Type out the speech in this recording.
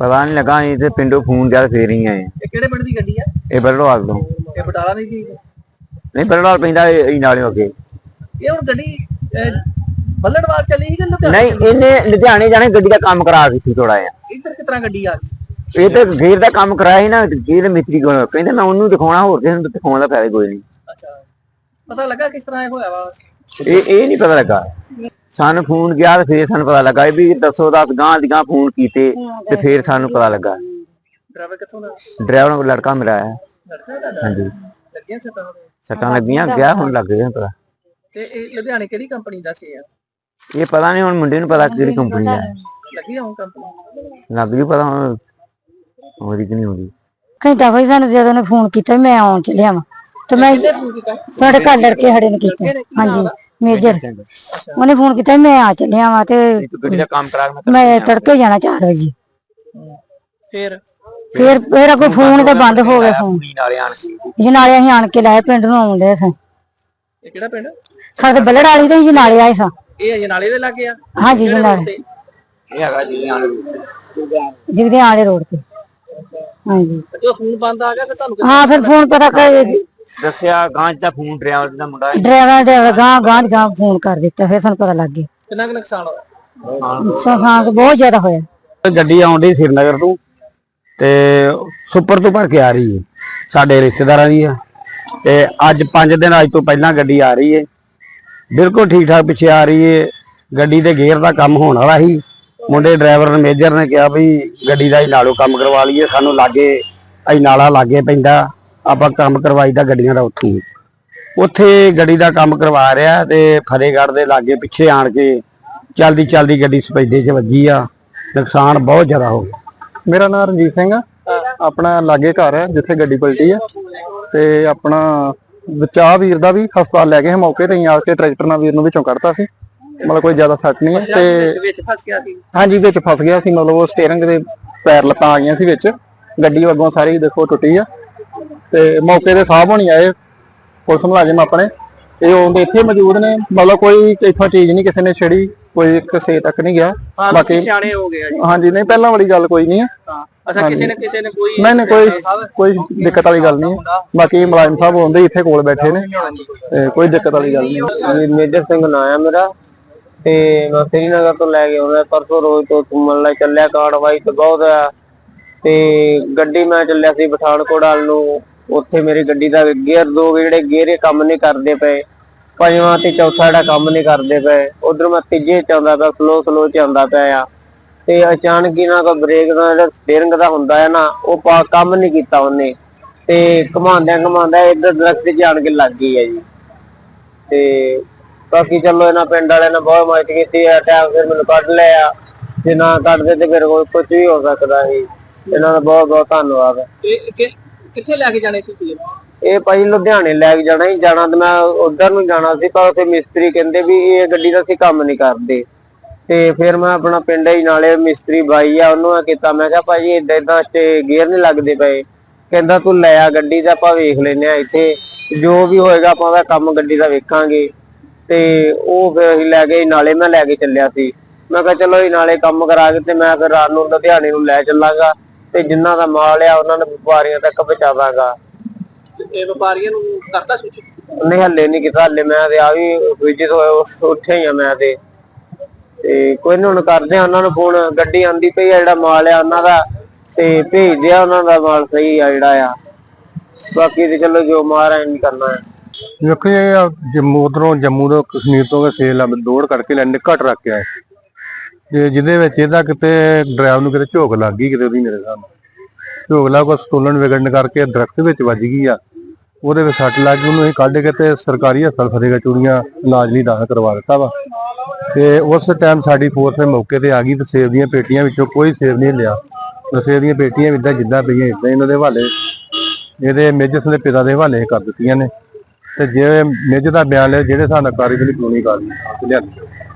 ਪਤਾ ਨਹੀਂ ਲੱਗਾ ਨਹੀਂ ਤੇ ਪਿੰਡੋਂ ਫੋਨ ਜਦ ਫੇਰ ਹੀ ਆਏ ਇਹ ਕਿਹੜੇ ਪਿੰਡ ਦੀ ਗੱਡੀ ਆ? ਇਹ ਬਰੜਵਾਲ ਤੋਂ। ਇਹ ਬਟਾਲਾ ਨਹੀਂ ਦੀ ਨਹੀਂ ਬਰੜਵਾਲ ਪੈਂਦਾ ਇਹ ਨਾਲੇ ਅੱਗੇ। ਇਹ ਹੁਣ ਗੱਡੀ ਬੱਲੜਵਾਲ ਚੱਲੀ ਸੀ ਕਿ ਲੁਧਿਆਣੇ ਨਹੀਂ ਇਹਨੇ ਲੁਧਿਆਣੇ ਜਾਣੇ ਗੱਡੀ ਦਾ ਕੰਮ ਕਰਾ ਦਿੱਤੀ ਥੋੜਾ ਜਿਹਾ। ਇੱਧਰ ਕਿਸ ਤਰ੍ਹਾਂ ਗੱਡੀ ਆ ਗਈ? ਇਹ ਤੇ ਗੇਰ ਦਾ ਕੰਮ ਕਰਾਇਆ ਸੀ ਨਾ ਗੇਰ ਮਿਸਤਰੀ ਕੋਲ। ਕਹਿੰਦੇ ਮੈਂ ਉਹਨੂੰ ਦਿਖਾਉਣਾ ਹੋਰ ਕਿਸੇ ਨੂੰ ਦਿਖਾਉਣ ਦਾ ਫਾਇਦਾ ਕੋਈ ਨਹੀਂ। ਅੱਛਾ। ਪਤਾ ਲੱਗਾ ਕਿਸ ਤਰ੍ਹਾਂ ਇਹ ਹੋਇਆ ਵਾ? ਇਹ ਇਹ ਨਹੀਂ ਪਤਾ ਲੱਗਾ। ਸਾਨੂੰ ਫੋਨ ਗਿਆ ਤੇ ਫੇਰ ਸਾਨੂੰ ਪਤਾ ਲੱਗਾ ਵੀ ਦੱਸੋ ਦਸ ਗਾਂ ਦੀ ਗਾਂ ਫੋਨ ਕੀਤੇ ਤੇ ਫੇਰ ਸਾਨੂੰ ਪਤਾ ਲੱਗਾ। ਡਰਾਈਵਰ ਕਿੱਥੋਂ ਦਾ? ਡਰਾਈਵਰ ਲੜਕਾ ਮੇਰਾ ਹੈ। ਲੜਕਾ ਤੁਹਾਡਾ? ਹਾਂਜੀ। ਲੱਗਿਆ ਸਤਾ ਸੱਟਾਂ ਲੱਗੀਆਂ ਗਿਆ ਹੁਣ ਲੱਗ ਗਿਆ ਪਤਾ। ਤੇ ਇਹ ਲੁਧਿਆਣੇ ਕਿਹੜੀ ਕੰਪਨੀ ਦਾ ਸੀ ਆ ਇਹ ਪਤਾ ਨਹੀਂ ਹੁਣ ਮੁੰਡੇ ਨੂੰ ਪਤਾ ਕਿਹੜੀ ਕੰਪਨੀ ਦਾ ਹੈ। ਲੱਗੀ ਹੁਣ ਕੰਪਨੀ? ਲੱਗ ਜੂ ਪਤਾ ਹੁਣ ਕਿ ਨਹੀਂ ਹੁੰਦੀ। ਘੰਟਾ ਹੋਈ ਸਾਨੂੰ ਜਦੋਂ ਨੇ ਫੋਨ ਕੀਤਾ ਮੈਂ ਆਉਣ ਚੱਲਿਆ ਵਾਂ ਤੇ ਮੈਂ ਸਾਡੇ ਘਰ ਲੜਕੇ ਖੜੇ ਨੇ ਕੀਤਾ। ਹਾਂਜੀ ਮੇਜਰ। ਉਹਨੇ ਫੋਨ ਕੀਤਾ ਮੈਂ ਆ ਚੱਲਿਆ ਵਾਂ ਤੇ ਤੂੰ ਗੱਡੀ ਦਾ ਕੰਮ ਕਰਾ ਕੇ ਮੈਂ ਤੜਕੇ ਜਾਣਾ 4 ਵਜੇ। ਫੇਰ? ਫਿਰ ਫਿਰ ਕੋਈ ਫੋਨ ਤੇ ਬੰਦ ਹੋ ਗਿਆ ਫੋਨ। ਕੁੜੀ ਨਾਲੇ ਆਣ ਕੇ ਜਨਾਲੇ ਅਸੀਂ ਆਣ ਕੇ ਲਾਏ ਪਿੰਡ ਨੂੰ ਆਉਂਦੇ ਸਾਂ। ਇਹ ਕਿਹੜਾ ਪਿੰਡ? ਸਾਡੇ ਬੱਲੜ ਵਾਲੀ ਤੇ ਜਨਾਲੇ ਆਏ ਸਾਂ। ਇਹ ਅਜਨਾਲੇ ਦੇ ਲੱਗੇ ਆ? ਹਾਂਜੀ ਜਨਾਲੇ ਇਹ ਹੈਗਾ ਜਿਗਦੇ ਆਲੇ ਰੋਡ ਤੇ। ਹਾਂਜੀ। ਜੋ ਫੋਨ ਬੰਦ ਆ ਗਿਆ ਫਿਰ ਤੁਹਾਨੂੰ ਹਾਂ ਫਿਰ ਫੋਨ ਪਤਾ ਕਰ। ਦੱਸਿਆ ਗਾਂਜ ਦਾ ਫੋਨ ਡਰਾਈਵਰ ਦਾ ਮੁੰਡਾ ਹੈ। ਡਰਾਈਵਰ ਡਰਾਈਵਰ ਗਾਂ ਗਾਂ ਗਾਂ ਫੋਨ ਕਰ ਦਿੱਤਾ ਫਿਰ ਸਾਨੂੰ ਪਤਾ ਲੱਗ ਗਿਆ। ਕਿੰਨਾ ਕੁ ਨੁਕਸਾਨ ਹੋਇਆ? ਤਾਂ ਬਹੁਤ ਜ਼ਿਆਦਾ ਹੋਇਆ। ਗੱਡੀ ਆਉਂਦੀ ਸ੍ਰੀਨਗਰ ਤੋਂ ਤੇ ਸੁਪਰ ਤੋਂ ਭਰ ਕੇ ਆ ਰਹੀ ਹੈ। ਸਾਡੇ ਰਿਸ਼ਤੇਦਾਰਾਂ ਦੀ ਆ। ਤੇ ਅੱਜ 5 ਦਿਨ ਅੱਜ ਤੋਂ ਪਹਿਲਾਂ ਗੱਡੀ ਆ ਰਹੀ ਹੈ। ਬਿਲਕੁਲ ਠੀਕ ਠਾਕ ਪਿੱਛੇ ਆ ਰਹੀ ਹੈ। ਗੱਡੀ ਦੇ ਗੇਅਰ ਦਾ ਕੰਮ ਹੋਣ ਵਾਲਾ ਸੀ। ਮੁੰਡੇ ਡਰਾਈਵਰ ਨੇ ਮੇਜਰ ਨੇ ਕਿਹਾ ਵੀ ਗੱਡੀ ਦਾ ਹੀ ਨਾਲੋਂ ਕੰਮ ਕਰਵਾ ਲਈਏ ਸਾਨੂੰ ਲਾਗੇ ਅਸੀਂ ਨਾਲਾ ਲਾਗੇ ਪੈਂਦਾ। ਆਪਾਂ ਕੰਮ ਕਰਵਾਈਦਾ ਗੱਡੀਆਂ ਦਾ ਉੱਥੇ ਹੀ। ਉੱਥੇ ਗੱਡੀ ਦਾ ਕੰਮ ਕਰਵਾ ਰਿਹਾ ਤੇ ਫਤਿਹਗੜ੍ਹ ਦੇ ਲਾਗੇ ਪਿੱਛੇ ਆਣ ਕੇ ਚਲਦੀ ਚਲਦੀ ਗੱਡੀ ਸਪੈਡੇ 'ਚ ਵੱਜੀ ਆ। ਨੁਕਸਾਨ ਬਹੁਤ ਜ਼ਿਆਦਾ ਹੋ ਗਿਆ। ਮੇਰਾ ਨਾਮ ਰਣਜੀਤ ਸਿੰਘ ਆ। ਆਪਣਾ ਲਾਗੇ ਘਰ ਹੈ ਜਿੱਥੇ ਗੱਡੀ ਪਲਟੀ ਆ। ਤੇ ਆਪਣਾ ਬਚਾ ਵੀਰ ਦਾ ਵੀ ਹਸਪਤਾਲ ਲੈ ਗਏ ਸੀ ਮੌਕੇ ਤੇ ਹੀ ਆ ਕੇ ਟਰੈਕਟਰ ਨਾਲ ਵੀਰ ਨੂੰ ਵਿੱਚੋਂ ਕੱਢਤਾ ਸੀ। ਮਤਲਬ ਕੋਈ ਜ਼ਿਆਦਾ ਸੱਟ ਨਹੀਂ ਤੇ ਵਿੱਚ ਫਸ ਗਿਆ ਸੀ। ਹਾਂਜੀ ਵਿੱਚ ਫਸ ਗਿਆ ਸੀ। ਮਤਲਬ ਉਹ ਸਟੀਅਰਿੰਗ ਦੇ ਪੈਰ ਲੱਤਾਂ ਆ ਗਈਆਂ ਸੀ ਵਿੱਚ। ਗੱਡੀ ਅੱਗੋਂ ਸਾਰੀ ਦੇਖੋ ਟੁੱਟੀ ਆ। ਤੇ ਮੌਕੇ ਤੇ ਸਾਹਬ ਹੋਣੀ ਆਏ ਪੁਲਿਸ ਮੁਲਾਜ਼ਮ ਆਪਣੇ। ਇਹ ਉਹਦੇ ਇੱਥੇ ਮੌਜੂਦ ਨੇ। ਮਤਲਬ ਕੋਈ ਇੱਥੋਂ ਚੀਜ਼ ਨਹੀਂ ਕਿਸੇ ਨੇ ਛੇੜੀ ਕੋਈ ਕਿਸੇ ਤੱਕ ਨਹੀਂ ਗਿਆ। ਬਾਕੀ ਸਿਆਣੇ ਹੋ ਗਏ ਆ ਜੀ। ਹਾਂਜੀ ਨਹੀਂ ਪਹਿਲਾਂ ਵਾਲੀ ਗੱਲ ਕੋਈ ਨਹੀਂ ਹੈ ਅੱਛਾ ਕਿਸੇ ਨੇ ਕਿਸੇ ਨੇ ਕੋਈ ਨਹੀਂ ਨਹੀਂ ਕੋਈ ਕੋਈ ਦਿੱਕਤ ਵਾਲੀ ਗੱਲ ਨਹੀਂ। ਬਾਕੀ ਮੁਲਾਜ਼ਮ ਸਾਹਿਬ ਹੁੰਦੇ ਇੱਥੇ ਕੋਲ ਬੈਠੇ ਨੇ। ਤੇ ਕੋਈ ਦਿੱਕਤ ਵਾਲੀ ਗੱਲ ਨਹੀਂ। ਮੇਜਰ ਸਿੰਘ ਨਾਂ ਆ ਮੇਰਾ। ਤੇ ਮੈਂ ਸ੍ਰੀਨਗਰ ਤੋਂ ਲੈ ਕੇ ਆਉਂਦਾ ਪਰਸੋਂ ਰੋਜ਼ ਤੋਂ ਘੁੰਮਣ ਲਈ ਚੱਲਿਆ। ਕਾਰਵਾਈ ਤੇ ਬਹੁਤ ਆ। ਤੇ ਗੱਡੀ ਮੈਂ ਚੱਲਿਆ ਸੀ ਪਠਾਨਕੋਟ ਵੱਲ ਨੂੰ। ਉੱਥੇ ਮੇਰੀ ਗੱਡੀ ਦਾ ਗੇਅਰ ਦੋ ਜਿਹੜੇ ਗੇਅਰੇ ਕੰਮ ਨਹੀਂ ਕਰਦੇ ਪਏ। ਪੰਜਵਾਂ ਤੇ ਚੌਥਾ ਜਿਹੜਾ ਕੰਮ ਨਹੀਂ ਕਰਦੇ ਪਏ। ਉਧਰ ਮੈਂ ਤੀਜੇ ਚ ਆਉਂਦਾ ਪਿਆ ਸਲੋ ਸਲੋ ਚ ਆਉਂਦਾ ਪਿਆ ਆ। ਤੇ ਅਚਾਨਕ ਹੀ ਨਾ ਕੋ ਬ੍ਰੇਕ ਦਾ ਜਿਹੜਾ ਸਟੀਅਰਿੰਗ ਦਾ ਹੁੰਦਾ ਹੈ ਨਾ, ਉਹ ਪਾ- ਕੰਮ ਨਹੀਂ ਕੀਤਾ ਉਹਨੇ। ਤੇ ਘਮਾਉਂਦਿਆਂ ਘਮਾਉਂਦਾ ਇੱਧਰ ਦਰਖਤ 'ਚ ਆਣ ਕੇ ਲੱਗ ਗਈ ਹੈ ਜੀ। ਤੇ ਬਾਕੀ ਚਲੋ ਇਹਨਾਂ ਪਿੰਡ ਵਾਲਿਆਂ ਨੇ ਬਹੁਤ ਮਦਦ ਕੀਤੀ ਹੈ ਟਾਈਮ ਫਿਰ ਮੈਨੂੰ ਕੱਢ ਲਿਆ। ਜੇ ਨਾ ਕੱਢਦੇ ਤੇ ਫਿਰ ਕੋਈ ਕੁਝ ਵੀ ਹੋ ਸਕਦਾ ਸੀ। ਇਹਨਾਂ ਦਾ ਬਹੁਤ ਬਹੁਤ ਧੰਨਵਾਦ ਕਿੱਥੇ ਲੈ ਕੇ ਜਾਣੇ ਸੀ ਤੁਸੀਂ? ਇਹ ਭਾਈ ਲੁਧਿਆਣੇ ਲੈ ਕੇ ਜਾਣਾ ਹੀ ਜਾਣਾ ਤੇ ਮੈਂ ਉਧਰ ਨੂੰ ਜਾਣਾ ਸੀ, ਪਰ ਉੱਥੇ ਮਿਸਤਰੀ ਕਹਿੰਦੇ ਵੀ ਇਹ ਗੱਡੀ ਦਾ ਅਸੀਂ ਕੰਮ ਨਹੀਂ ਕਰਦੇ। ਤੇ ਫਿਰ ਮੈਂ ਆਪਣਾ ਪਿੰਡ ਹੀ ਨਾਲੇ ਮਿਸਤਰੀ ਬਾਈ ਆ, ਉਹਨੂੰ ਮੈਂ ਕੀਤਾ, ਮੈਂ ਕਿਹਾ ਭਾਜੀ ਇਦਾਂ ਇਦਾਂ ਤੇ ਗੇਅਰ ਨਹੀਂ ਲੱਗਦੇ ਪਏ। ਕਹਿੰਦਾ ਤੂੰ ਲੈ ਆ ਗੱਡੀ ਦਾ ਆਪਾਂ ਵੇਖ ਲੈਨੇ ਆ ਇੱਥੇ, ਜੋ ਵੀ ਹੋਏਗਾ ਆਪਾਂ ਉਹਦਾ ਕੰਮ ਗੱਡੀ ਦਾ ਵੇਖਾਂਗੇ। ਤੇ ਉਹ ਫਿਰ ਅਸੀਂ ਲੈ ਗਏ, ਨਾਲੇ ਮੈਂ ਲੈ ਕੇ ਚੱਲਿਆ ਸੀ। ਮੈਂ ਕਿਹਾ ਚਲੋ ਇਹ ਨਾਲੇ ਕੰਮ ਕਰਾ ਕੇ ਤੇ ਮੈਂ ਫਿਰ ਰਾਤ ਨੂੰ ਲੁਧਿਆਣੇ ਨੂੰ ਲੈ ਚੱਲਾਂਗਾ। ਤੇ ਜਿਨ੍ਹਾਂ ਦਾ ਮਾਲ ਆ ਉਹਨਾਂ ਨੂੰ ਵਪਾਰੀਆਂ ਤੱਕ ਪਹੁੰਚਾਵਾਂਗਾ। ਤੇ ਇਹ ਵਪਾਰੀਆਂ ਨੂੰ ਕਰਤਾ ਸੂਚਿਤ ਨਹੀਂ ਹੱਲੇ ਨਹੀਂ ਕੀਤਾ। ਹੱਲੇ ਮੈਂ ਤੇ ਆ ਵੀ ਵਿਜਿਟ ਹੋਇਆ ਉਸ- ਉੱਥੇ ਹੀ ਆ ਮੈਂ ਤੇ। ਤੇ ਕੋਈ ਨੀ ਹੁਣ ਕਰਦੇ ਆ ਉਹਨਾਂ ਨੂੰ ਫੋਨ ਗੱਡੀ ਆਂਦੀ ਪਈ ਆ ਜਿਹੜਾ ਮਾਲ ਆ ਉਹਨਾਂ ਦਾ। ਤੇ ਭੇਜਦੇ ਆ ਉਹਨਾਂ ਦਾ ਮਾਲ ਸਹੀ ਆ ਜਿਹੜਾ ਆ। ਬਾਕੀ ਤੇ ਚਲੋ ਜੋ ਮਾਰਾ ਨਹੀਂ ਕਰਨਾ ਹੈ ਵੇਖੋ ਇਹ ਆ ਜੰਮੂ ਉਧਰੋਂ ਜੰਮੂ ਤੋਂ ਕਸ਼ਮੀਰ ਤੋਂ ਸੇਲ ਦੌੜ ਕਰਕੇ ਲੈ ਨਿੱਕਾ ਟਰੱਕ ਆ ਇਹ। ਤੇ ਜਿਹਦੇ ਵਿੱਚ ਇਹਦਾ ਕਿਤੇ ਡਰਾਈਵਰ ਨੂੰ ਕਿਤੇ ਝੋਕ ਲੱਗ ਗਈ ਕਿਤੇ ਉਹਦੀ ਮੇਰੇ ਸਾਹਮਣੇ ਝੋਕ ਲਾ ਕੋ ਸਟੋਲਨ ਵਿਗੜਨ ਕਰਕੇ ਦਰਖਤ ਵਿੱਚ ਵੱਜ ਗਈ ਆ। ਉਹਦੇ ਵਿੱਚ ਸੱਟ ਲੱਗ ਗਈ, ਉਹਨੂੰ ਅਸੀਂ ਕੱਢ ਕੇ ਤੇ ਸਰਕਾਰੀ ਹਸਪਤਾਲ ਫਤਿਹਗੜ੍ਹ ਚੂੜੀਆਂ ਇਲਾਜ ਲਈ ਦਾਖਲ ਕਰਵਾ ਦਿੱਤਾ ਵਾ। ਤੇ ਉਸ ਟਾਈਮ ਸਾਡੀ ਫੋਰਸ ਨੇ ਮੌਕੇ ਤੇ ਆ ਗਈ ਤੇ ਸੇਬ ਦੀਆਂ ਪੇਟੀਆਂ ਵਿੱਚੋਂ ਕੋਈ ਸੇਬ ਨਹੀਂ ਲਿਆ। ਸੇਬ ਦੀਆਂ ਪੇਟੀਆਂ ਵੀ ਏਦਾਂ ਜਿੱਦਾਂ ਪਈਆਂ ਇਦਾਂ ਇਹਨਾਂ ਦੇ ਹਵਾਲੇ। ਇਹਦੇ ਮੇਜਸ ਦੇ ਪਿਤਾ ਦੇ ਹਵਾਲੇ ਕਰ ਦਿੱਤੀਆਂ ਨੇ। ਤੇ ਜੇ ਮੇਜ ਦਾ ਬਿਆਨ ਲਿਆ, ਜਿਹੜੇ ਸਾਨੂੰ ਨਾਲ ਕਾਰਵਾਈ ਕਾਨੂੰਨੀ ਕਾਰਵਾਈ ਲਿਆਂਦੀ